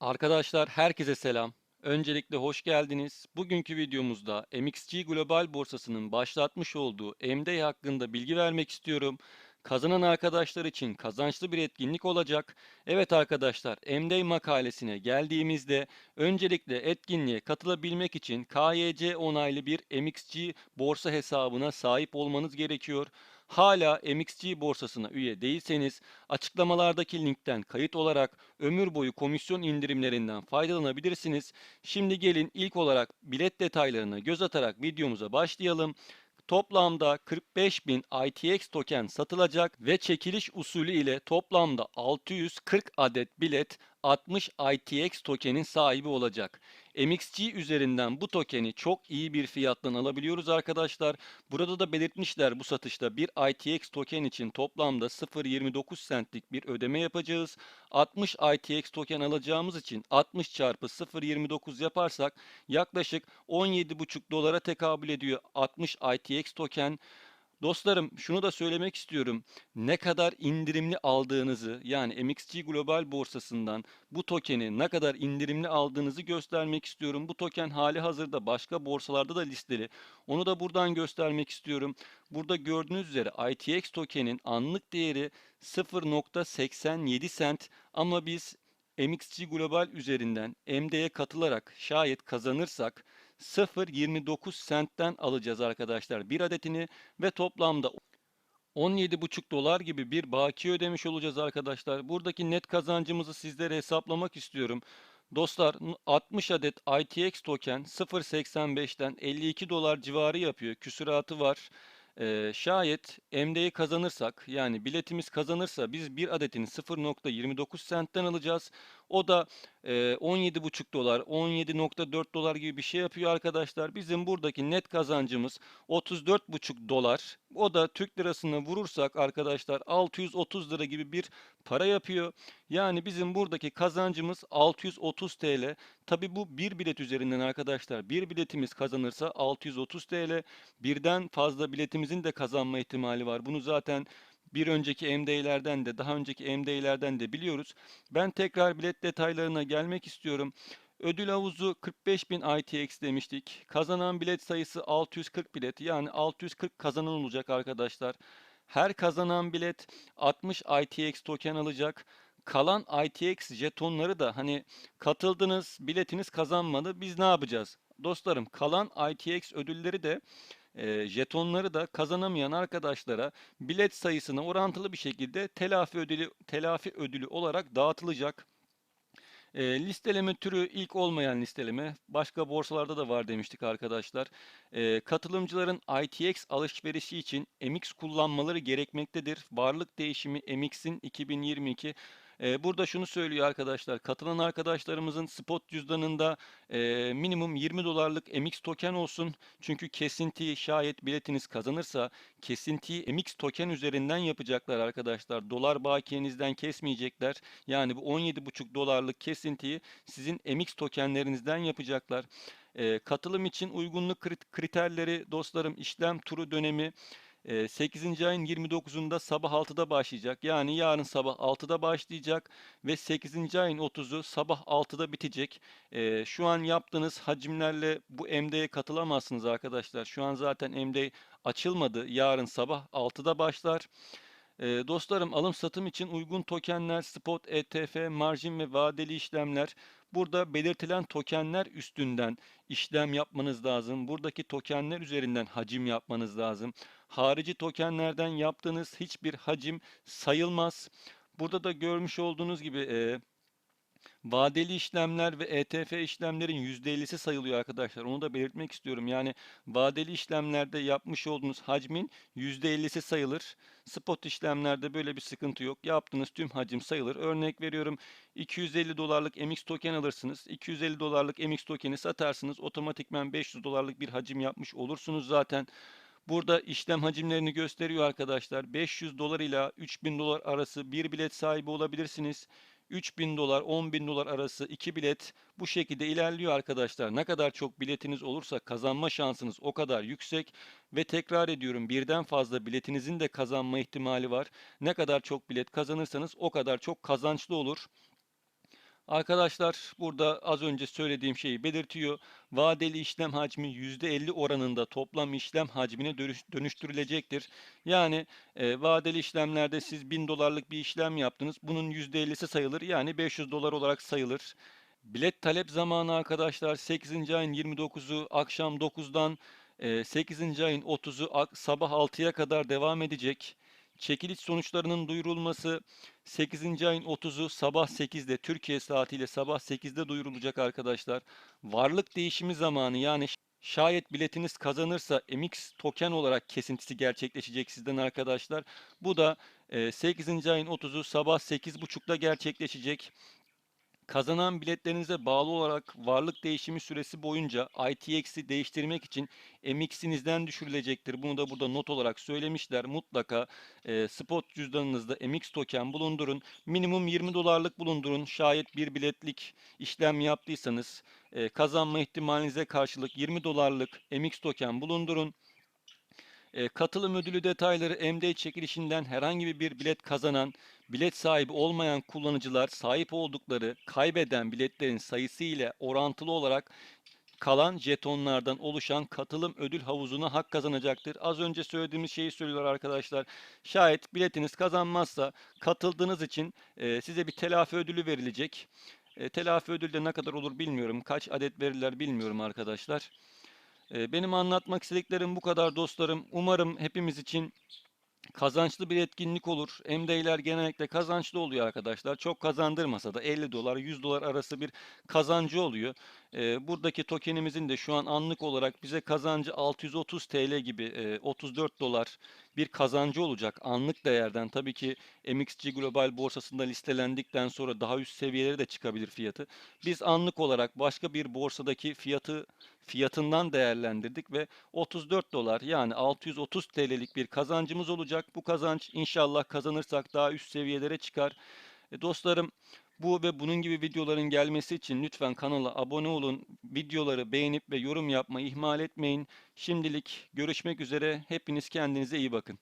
Arkadaşlar herkese selam. Öncelikle hoş geldiniz. Bugünkü videomuzda MXC Global Borsası'nın başlatmış olduğu MDA hakkında bilgi vermek istiyorum. Kazanan arkadaşlar için kazançlı bir etkinlik olacak. Evet arkadaşlar, MDA makalesine geldiğimizde öncelikle etkinliğe katılabilmek için KYC onaylı bir MXC borsa hesabına sahip olmanız gerekiyor. Hala MXC borsasına üye değilseniz açıklamalardaki linkten kayıt olarak ömür boyu komisyon indirimlerinden faydalanabilirsiniz. Şimdi gelin ilk olarak bilet detaylarına göz atarak videomuza başlayalım. Toplamda 45.000 ITX token satılacak ve çekiliş usulü ile toplamda 640 adet bilet 60 ITX tokenin sahibi olacak. MXC üzerinden bu tokeni çok iyi bir fiyattan alabiliyoruz arkadaşlar. Burada da belirtmişler bu satışta bir ITX token için toplamda 0.29 centlik bir ödeme yapacağız. 60 ITX token alacağımız için 60 çarpı 0.29 yaparsak yaklaşık 17,5 dolara tekabül ediyor 60 ITX token. Dostlarım şunu da söylemek istiyorum. Ne kadar indirimli aldığınızı yani MXC Global borsasından bu tokeni ne kadar indirimli aldığınızı göstermek istiyorum. Bu token hali hazırda başka borsalarda da listeli. Onu da buradan göstermek istiyorum. Burada gördüğünüz üzere ITX tokenin anlık değeri 0.87 cent ama biz MXC Global üzerinden MD'ye katılarak şayet kazanırsak 0.29 centten alacağız arkadaşlar bir adetini ve toplamda 17,5 dolar gibi bir baki ödemiş olacağız arkadaşlar. Buradaki net kazancımızı sizlere hesaplamak istiyorum. Dostlar 60 adet ITX token 0.85'ten 52 dolar civarı yapıyor. Küsuratı var. Ee, şayet MD'yi kazanırsak yani biletimiz kazanırsa biz bir adetini 0.29 centten alacağız. O da 17,5 dolar 17.4 dolar gibi bir şey yapıyor arkadaşlar. Bizim buradaki net kazancımız 34,5 dolar. O da Türk lirasına vurursak arkadaşlar 630 lira gibi bir para yapıyor. Yani bizim buradaki kazancımız 630 TL. Tabi bu bir bilet üzerinden arkadaşlar. Bir biletimiz kazanırsa 630 TL. Birden fazla biletimizin de kazanma ihtimali var. Bunu zaten bir önceki MD'lerden de daha önceki MD'lerden de biliyoruz. Ben tekrar bilet detaylarına gelmek istiyorum. Ödül havuzu 45.000 ITX demiştik. Kazanan bilet sayısı 640 bilet. Yani 640 kazanan olacak arkadaşlar. Her kazanan bilet 60 ITX token alacak. Kalan ITX jetonları da hani katıldınız, biletiniz kazanmadı. Biz ne yapacağız? Dostlarım kalan ITX ödülleri de e, jetonları da kazanamayan arkadaşlara bilet sayısına orantılı bir şekilde telafi ödülü telafi ödülü olarak dağıtılacak. E, listeleme türü ilk olmayan listeleme. Başka borsalarda da var demiştik arkadaşlar. E, katılımcıların ITX alışverişi için MX kullanmaları gerekmektedir. Varlık değişimi MX'in 2022 burada şunu söylüyor arkadaşlar. Katılan arkadaşlarımızın spot cüzdanında minimum 20 dolarlık MX token olsun. Çünkü kesintiyi şayet biletiniz kazanırsa kesintiyi MX token üzerinden yapacaklar arkadaşlar. Dolar bakiyenizden kesmeyecekler. Yani bu 17,5 dolarlık kesintiyi sizin MX tokenlerinizden yapacaklar. Katılım için uygunluk kriterleri dostlarım işlem turu dönemi 8. ayın 29'unda sabah 6'da başlayacak. Yani yarın sabah 6'da başlayacak ve 8. ayın 30'u sabah 6'da bitecek. Şu an yaptığınız hacimlerle bu MD'ye katılamazsınız arkadaşlar. Şu an zaten MD açılmadı. Yarın sabah 6'da başlar. Dostlarım alım satım için uygun tokenler, spot, ETF, marjin ve vadeli işlemler Burada belirtilen tokenler üstünden işlem yapmanız lazım. Buradaki tokenler üzerinden hacim yapmanız lazım. Harici tokenlerden yaptığınız hiçbir hacim sayılmaz. Burada da görmüş olduğunuz gibi e, Vadeli işlemler ve ETF işlemlerin %50'si sayılıyor arkadaşlar. Onu da belirtmek istiyorum. Yani vadeli işlemlerde yapmış olduğunuz hacmin %50'si sayılır. Spot işlemlerde böyle bir sıkıntı yok. Yaptığınız tüm hacim sayılır. Örnek veriyorum 250 dolarlık MX token alırsınız. 250 dolarlık MX tokeni satarsınız. Otomatikmen 500 dolarlık bir hacim yapmış olursunuz zaten. Burada işlem hacimlerini gösteriyor arkadaşlar. 500 dolar ile 3000 dolar arası bir bilet sahibi olabilirsiniz. 3000 dolar 10 bin dolar arası 2 bilet bu şekilde ilerliyor arkadaşlar. Ne kadar çok biletiniz olursa kazanma şansınız o kadar yüksek ve tekrar ediyorum birden fazla biletinizin de kazanma ihtimali var. Ne kadar çok bilet kazanırsanız o kadar çok kazançlı olur. Arkadaşlar burada az önce söylediğim şeyi belirtiyor. Vadeli işlem hacmi %50 oranında toplam işlem hacmine dönüş- dönüştürülecektir. Yani e, vadeli işlemlerde siz 1000 dolarlık bir işlem yaptınız. Bunun %50'si sayılır. Yani 500 dolar olarak sayılır. Bilet talep zamanı arkadaşlar 8. ayın 29'u akşam 9'dan e, 8. ayın 30'u ak- sabah 6'ya kadar devam edecek. Çekiliş sonuçlarının duyurulması 8. ayın 30'u sabah 8'de Türkiye saatiyle sabah 8'de duyurulacak arkadaşlar. Varlık değişimi zamanı yani şayet biletiniz kazanırsa MX token olarak kesintisi gerçekleşecek sizden arkadaşlar. Bu da e, 8. ayın 30'u sabah 8.30'da gerçekleşecek. Kazanan biletlerinize bağlı olarak varlık değişimi süresi boyunca ITX'i değiştirmek için MX'inizden düşürülecektir. Bunu da burada not olarak söylemişler. Mutlaka e, spot cüzdanınızda MX token bulundurun. Minimum 20 dolarlık bulundurun. Şayet bir biletlik işlem yaptıysanız e, kazanma ihtimalinize karşılık 20 dolarlık MX token bulundurun. E, katılım ödülü detayları MD çekilişinden herhangi bir bilet kazanan, bilet sahibi olmayan kullanıcılar sahip oldukları kaybeden biletlerin sayısı ile orantılı olarak kalan jetonlardan oluşan katılım ödül havuzuna hak kazanacaktır. Az önce söylediğimiz şeyi söylüyorlar arkadaşlar. Şayet biletiniz kazanmazsa katıldığınız için e, size bir telafi ödülü verilecek. E, telafi ödülü de ne kadar olur bilmiyorum. Kaç adet verirler bilmiyorum arkadaşlar. E, benim anlatmak istediklerim bu kadar dostlarım. Umarım hepimiz için kazançlı bir etkinlik olur. MD'ler genellikle kazançlı oluyor arkadaşlar. Çok kazandırmasa da 50 dolar 100 dolar arası bir kazancı oluyor. Ee, buradaki tokenimizin de şu an anlık olarak bize kazancı 630 TL gibi e, 34 dolar bir kazancı olacak anlık değerden. Tabii ki MXC Global borsasında listelendikten sonra daha üst seviyelere de çıkabilir fiyatı. Biz anlık olarak başka bir borsadaki fiyatı fiyatından değerlendirdik ve 34 dolar yani 630 TL'lik bir kazancımız olacak. Bu kazanç inşallah kazanırsak daha üst seviyelere çıkar. E, dostlarım bu ve bunun gibi videoların gelmesi için lütfen kanala abone olun. Videoları beğenip ve yorum yapmayı ihmal etmeyin. Şimdilik görüşmek üzere. Hepiniz kendinize iyi bakın.